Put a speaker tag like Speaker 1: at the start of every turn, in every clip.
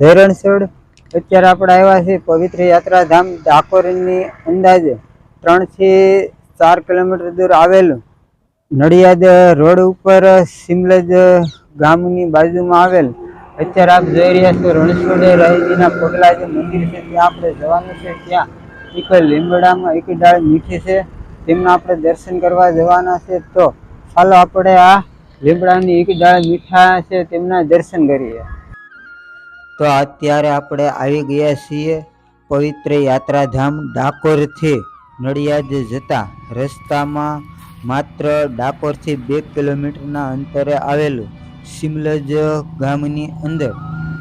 Speaker 1: જય રણછોડ અત્યારે આપણે આવ્યા છીએ પવિત્ર યાત્રાધામ ડાકોરની અંદાજે ત્રણથી ચાર કિલોમીટર દૂર આવેલું. નડિયાદ રોડ ઉપર સિમલજ ગામની બાજુમાં આવેલ. અત્યારે આપ જોઈ રહ્યા છો રણછોડ રાયજીના પગલા જે મંદિર છે, ત્યાં આપણે જવાનું છે. ત્યાં એક લીમડામાં એક ડાળ મીઠી છે. તેમના આપણે દર્શન કરવા જવાના છે. તો ચાલો આપણે આ લીમડાની એક ડાળ મીઠા છે, તેમના દર્શન કરીએ. તો અત્યારે આપણે આવી ગયા છીએ પવિત્ર યાત્રાધામ ડાકોરથી નડિયાદ જતા. રસ્તામાં માત્ર ડાકોરથી બે કિલોમીટરના અંતરે આવેલું સિમલજ ગામની અંદર.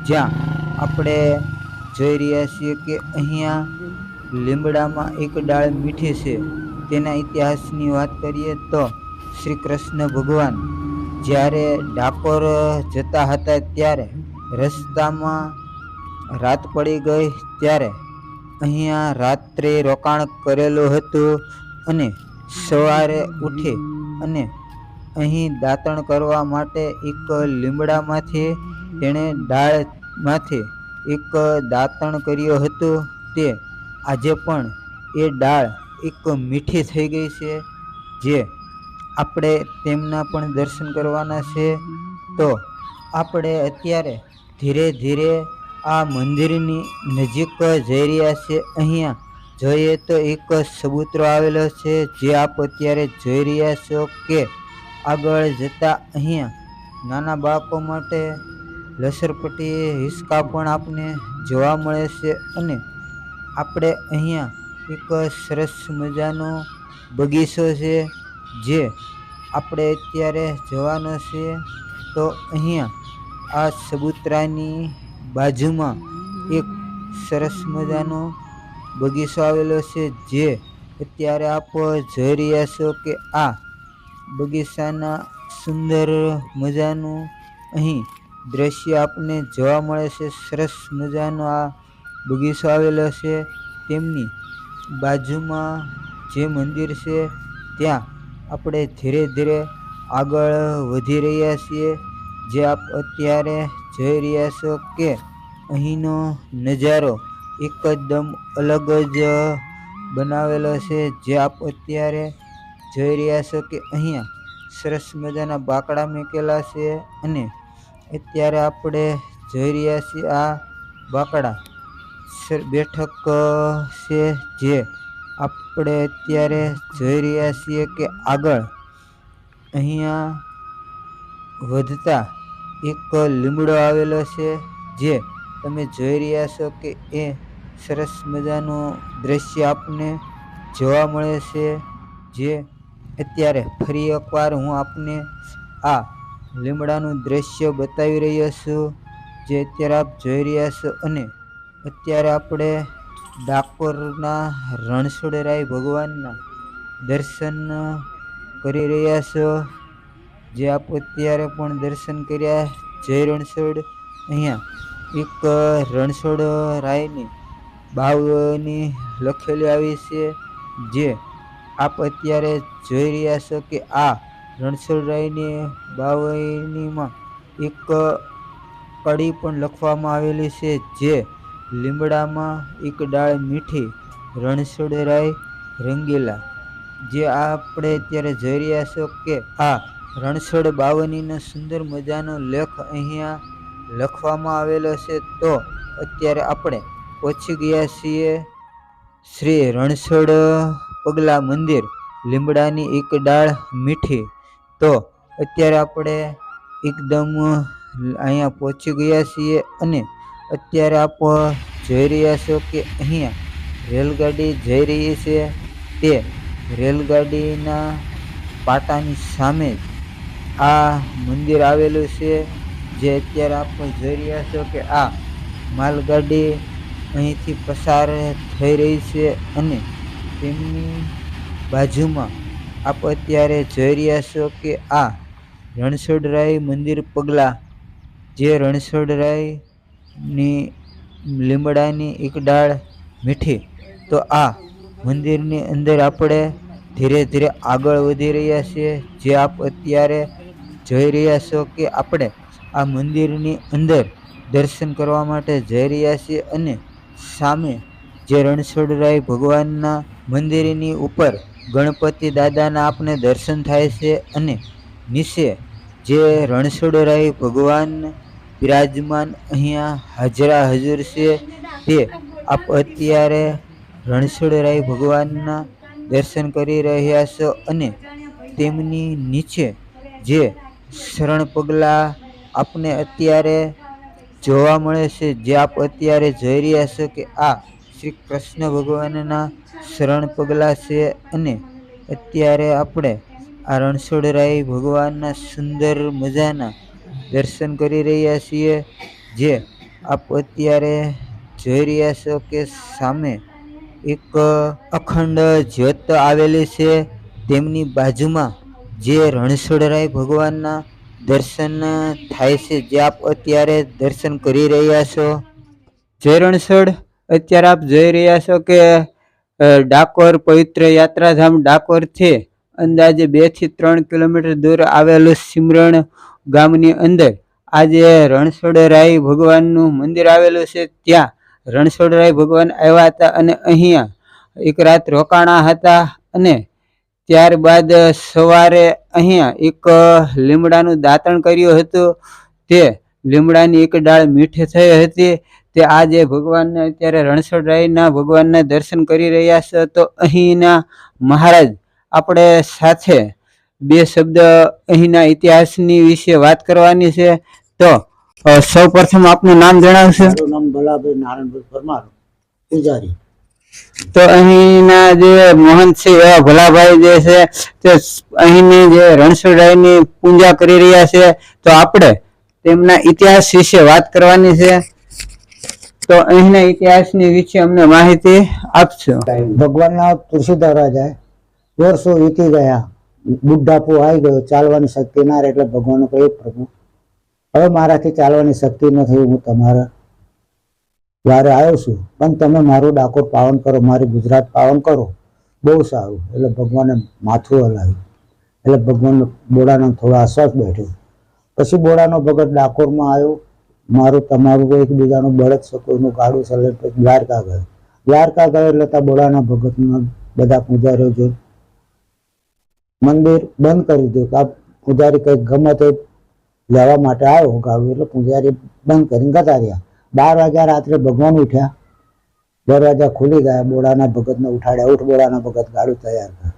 Speaker 1: જ્યાં આપણે જોઈ રહ્યા છીએ કે અહીંયા લીમડામાં એક ડાળ મીઠી છે. તેના ઇતિહાસની વાત કરીએ તો શ્રી કૃષ્ણ ભગવાન જ્યારે ડાકોર જતા હતા ત્યારે રસ્તામાં રાત પડી ગઈ ત્યારે અહીંયા રાત્રે રોકાણ કરેલું હતું અને સવારે ઉઠી અને અહીં દાંતણ કરવા માટે એક લીમડામાંથી તેણે ડાળમાંથી એક દાંતણ કર્યું હતું. તે આજે પણ એ ડાળ એક મીઠી થઈ ગઈ છે, જે આપણે તેમના પણ દર્શન કરવાના છે. તો આપણે અત્યારે ધીરે ધીરે આ મંદિરની નજીક જઈ રહ્યા છે. અહીંયા જોઈએ તો એક સબૂતરો આવેલો છે, જે આપ અત્યારે જોઈ રહ્યા છો કે આગળ જતા અહીંયા નાના બાળકો માટે લસરપટ્ટી હિસકા પણ આપને જોવા મળે છે અને આપણે અહીંયા એક સરસ મજાનો બગીચો છે, જે આપણે અત્યારે જવાનો છે. તો અહીંયા આ સબુતરાની બાજુમાં એક સરસ મજાનો બગીચો આવેલો છે, જે અત્યારે આપ જોઈ રહ્યા છો કે આ બગીચાના સુંદર મજાનું અહીં દ્રશ્ય આપને જોવા મળે છે. સરસ મજાનો આ બગીચો આવેલો છે. તેમની બાજુમાં જે મંદિર છે, ત્યાં આપણે ધીરે ધીરે આગળ વધી રહ્યા છીએ. જે આપ અત્યારે જોઈ રહ્યા છો કે અહીંનો નજારો એકદમ અલગ જ બનાવેલો છે. જે આપ અત્યારે જોઈ રહ્યા છો કે અહીંયા સરસ મજાના બાકડા મૂકેલા છે અને અત્યારે આપણે જોઈ રહ્યા છીએ આ બાકડા બેઠક છે જે આપણે અત્યારે જોઈ રહ્યા છીએ કે આગળ અહીંયા વધતા એક લીમડો આવેલો છે, જે તમે જોઈ રહ્યા છો કે એ સરસ મજાનું દ્રશ્ય આપને જોવા મળે છે, જે અત્યારે ફરી એકવાર હું આપને આ લીમડાનું દ્રશ્ય બતાવી રહ્યો છું, જે અત્યારે આપ જોઈ રહ્યા છો અને અત્યારે આપણે ડાકોરના રણછોડરાય ભગવાનના દર્શન કરી રહ્યા છો. જે આપ અત્યારે પણ દર્શન કર્યા જય રણછોડ. અહીંયા એક રણછોડ રાયની બાવની લખેલી આવી છે જે આપ અત્યારે જોઈ રહ્યા છો કે આ રણછોડ રાયની બાવનીમાં એક કડી પણ લખવામાં આવેલી છે જે લીમડામાં એક ડાળ મીઠી રણછોડ રાય રંગીલા. જે આપણે અત્યારે જોઈ રહ્યા છો કે આ રણછોડ બાવનીનો સુંદર મજાનો લેખ અહીંયા લખવામાં આવેલો છે. તો અત્યારે આપણે પહોંચી ગયા છીએ શ્રી રણછોડ પગલા મંદિર, લીમડાની એક ડાળ મીઠી. તો અત્યારે આપણે એકદમ અહીંયા પહોંચી ગયા છીએ અને અત્યારે આપ જોઈ રહ્યા છો કે અહીંયા રેલગાડી જઈ રહી છે. તે રેલગાડીના પાટાની સામે જ આ મંદિર આવેલું છે. જે અત્યારે આપણે જોઈ રહ્યા છો કે આ માલગાડી અહીંથી પસાર થઈ રહી છે અને તેમની બાજુમાં આપ અત્યારે જોઈ રહ્યા છો કે આ રણછોડરાય મંદિર પગલા, જે રણછોડરાયની લીમડાની એક ડાળ મીઠી, તો આ મંદિરની અંદર આપણે ધીરે ધીરે આગળ વધી રહ્યા છીએ. જે આપ અત્યારે જોઈ રહ્યા છો કે આપણે આ મંદિરની અંદર દર્શન કરવા માટે જઈ રહ્યા છીએ અને સામે જે રણછોડરાય ભગવાનના મંદિરની ઉપર ગણપતિ દાદાના આપણે દર્શન થાય છે અને નીચે જે રણછોડરાય ભગવાન બિરાજમાન અહીંયા હાજરા હજુર છે તે આપ અત્યારે રણછોડરાય ભગવાનના દર્શન કરી રહ્યા છો અને તેમની નીચે જે શરણ પગલાં આપને અત્યારે જોવા મળે છે. જે આપ અત્યારે જોઈ રહ્યા છો કે આ શ્રી કૃષ્ણ ભગવાનના શરણ પગલાં છે અને અત્યારે આપણે આ રણછોડરાય ભગવાનના સુંદર મજાના દર્શન કરી રહ્યા છીએ. જે આપ અત્યારે જોઈ રહ્યા છો કે સામે એક અખંડ જ્યોત આવેલી છે. તેમની બાજુમાં જે રણછોડરાય ભગવાનના દર્શન થાય છે, જે આપ અત્યારે દર્શન કરી રહ્યા છો? જય રણછોડ. અત્યારે આપ જોઈ રહ્યા છો કે ડાકોર પવિત્ર યાત્રાધામ ડાકોરથી અંદાજે બેથી ત્રણ કિલોમીટર દૂર આવેલું સિમરણ ગામની અંદર. આજે રણછોડરાય ભગવાનનું મંદિર આવેલું છે. ત્યાં રણછોડરાય ભગવાન આવ્યા હતા અને અહીંયા એક રાત રોકાણા હતા અને ત્યારબાદ સવારે અહીંયા એક લીમડાનું દાંતણ કર્યું હતું. તે લીમડાની એક ડાળ મીઠી થઈ હતી. તે આજે ભગવાનને અત્યારે રણછોડરાયના ભગવાનના દર્શન કરી રહ્યા છે. તો અહીંના મહારાજ, આપણે સાથે બે શબ્દ અહીંના ઇતિહાસની વિશે વાત કરવાની છે. તો સૌ સૌપ્રથમ આપનું નામ જણાવશો?
Speaker 2: નામ ભલાભાઈ નારાયણભાઈ પરમાર, પૂજારી.
Speaker 1: તો અહીંના જે મોહનસિંહ એવા ભલાભાઈ જે છે, તે અહીંની જે રણછોડરાયની પૂજા કરી રહ્યા છે. તો આપણે તેમના ઇતિહાસ વિશે વાત કરવાની છે. તો અહીંના ઇતિહાસની વિશે અમને માહિતી આપશો.
Speaker 2: ભગવાનના તુલસીદાસ રાજા વર્ષો વીતી ગયા. બુઢાપો આવી ગયો. ચાલવાની શક્તિ ના રહે એટલે ભગવાન કહે, પ્રભુ, હવે મારાથી ચાલવાની શક્તિ નથી. હું તમારા દ્વારે આવ્યો છું, પણ તમે મારું ડાકોર પાવન કરો, મારી ગુજરાત પાવન કરો. બહુ સારું. એટલે ભગવાને માથું હલાવ્યું. એટલે ભગવાન બોડાનો થોડો આશ્વાસ બેઠો. પછી બોડાનો ભગત ડાકોરમાં આવ્યો. મારું, તમારું એકબીજાનું બળદ સકોઈનું ગાડું ચલે પછી દ્વારકા ગયો. દ્વારકા ગયો એટલે ત્યાં બોડાના ભગતના બધા પૂજારીઓ જો મંદિર બંધ કરી દીધું કે આ પૂજારી કંઈક ગમે તે લેવા માટે આવ્યો ગાડું. એટલે પૂજારી બંધ કરીને ગતા રહ્યા બાર વાગ્યા રાત્રે ભગવાન ઉઠ્યા. દરવાજા ખુલી ગયા. બોડાના ભગતને ઉઠાડ્યા. ઉઠ બોડાના ભગત ગાડું તૈયાર કર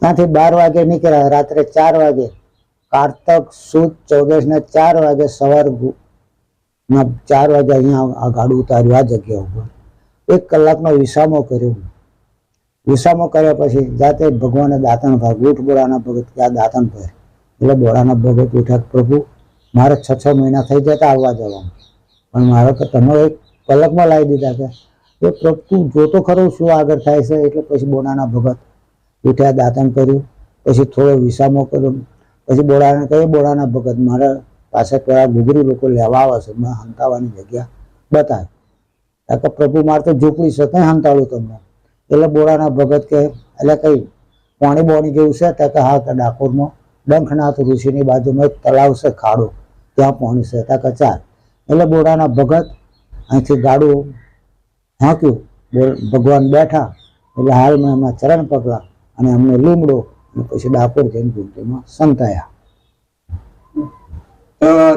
Speaker 2: ત્યાંથી બાર વાગે નીકળ્યા. રાત્રે ચાર વાગે. કારતક, સુદ ચૌદસ ને ચાર વાગે સવાર ચાર વાગે અહીંયા આ ગાડું ઉતાર્યું, આ જગ્યા ઉપર. એક કલાકનો વિસામો કર્યો. વિસામો કર્યા પછી જાતે ભગવાને દાંતણ ભાગ ઉઠ બોળાના ભગત કે આ દાંતણ પર એટલે બોળાના ભગત ઉઠ્યા પ્રભુ, મારે છ છ મહિના થઈ જતા આવવા જવાનું. પણ મારે તો તમે એક પલકમાં લાવી દીધા કે એ પ્રભુ જોતો ખરો શું આગળ થાય છે? એટલે પછી બોડાના ભગત ઉઠ્યા દાંતણ કર્યું, પછી થોડો વિસામો કર્યો, પછી બોડાને કહે બોડાના ભગત, મારા પાસે પેલા ગુગરી લોકો લેવા આવે છે મેં હંતાવાની જગ્યા બતાવે કારણ કે, પ્રભુ, મારે તો ઝૂંપડી છે કંઈ હંતાડું તમને. એટલે બોડાના ભગત કે, એટલે કંઈ પાણી બોણી જેવું છે? ત્યાં કે, હા કે ડાકોરમાં ડંખનાથ ઋષિની બાજુમાં એક તળાવ છે, ખાડો, ત્યાં પાણી છે. ત્યાં કે એટલે બોડાના ભગત અહીંથી ગાડું હાંક્યું. બોલ ભગવાન બેઠા એટલે હાલમાં એમના ચરણ પગલા અને અમને લીમડો અને પછી ડાકોર ગુમતીમાં સંતાયા.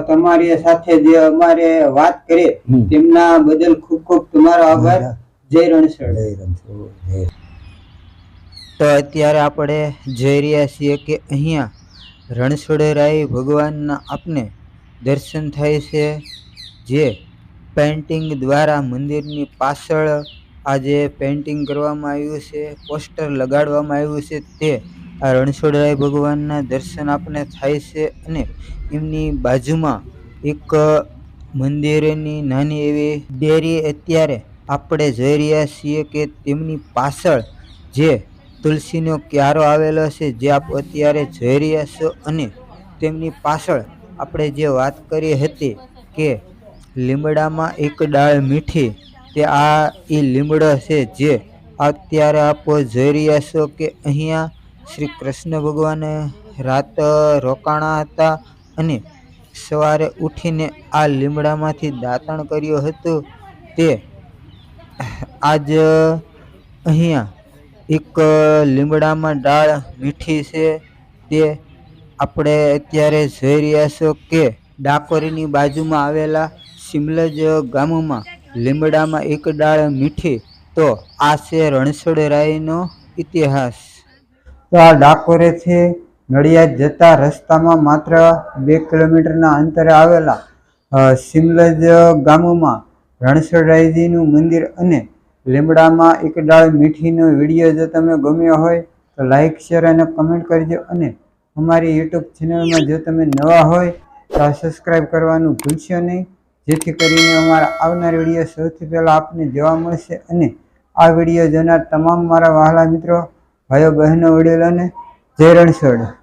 Speaker 1: તમારી સાથે જે અમારે વાત કરી તેમના બદલ ખૂબ ખૂબ તમારો આભાર. જય રણછોડ.
Speaker 2: જય રણછોડ,
Speaker 1: તો અત્યારે આપણે જઈ રહ્યા છીએ કે અહીંયા રણછોડરાય ભગવાનના આપને દર્શન થાય છે. જે પેઇન્ટિંગ દ્વારા મંદિરની પાછળ આ જે પેઇન્ટિંગ કરવામાં આવ્યું છે પોસ્ટર લગાડવામાં આવ્યું છે, તે આ રણછોડરાય ભગવાનના દર્શન આપણે થાય છે અને એમની બાજુમાં એક મંદિરની નાની એવી ડેરી અત્યારે આપણે જોઈ રહ્યા છીએ કે તેમની પાછળ જે તુલસીનો ક્યારો આવેલો છે, જે આપ અત્યારે જોઈ રહ્યા છો અને તેમની પાછળ આપણે જે વાત કરી હતી કે લીમડામાં એક ડાળ મીઠી. તે આ એ લીમડો છે જે અત્યારે આપો જોઈ રહ્યા છો કે અહીંયા શ્રી કૃષ્ણ ભગવાને રાત રોકાણા હતા અને સવારે ઉઠીને આ લીમડામાંથી દાંતણ કર્યું હતું. તે આજ અહીંયા એક લીમડામાં ડાળ મીઠી છે. તે આપણે અત્યારે જોઈ રહ્યા છો કે ડાકોરીની બાજુમાં આવેલા સિમલજ ગામમાં લીમડામાં એક ડાળ મીઠી, તો આ છે રણછોડરાયનો ઇતિહાસ. તો આ ડાકોરેથી નડિયાદ જતા રસ્તામાં માત્ર બે કિલોમીટરના અંતરે આવેલા સિમલજ ગામમાં રણછોડરાયજીનું મંદિર અને લીમડામાં એક ડાળ મીઠીનો વીડિયો જો તમને ગમ્યો હોય, તો લાઈક, શેર અને કમેન્ટ કરજો અને અમારી યુટ્યુબ ચેનલમાં જો તમે નવા હોય, તો સબસ્ક્રાઈબ કરવાનું ભૂલશો નહીં. જેથી કરીને અમારા આવનાર વીડિયો સૌથી પહેલાં આપને જોવા મળશે અને આ વીડિયો જોનાર તમામ મારા વહાલા મિત્રો, ભાઈઓ, બહેનો, વડીલોને જય રણછોડ.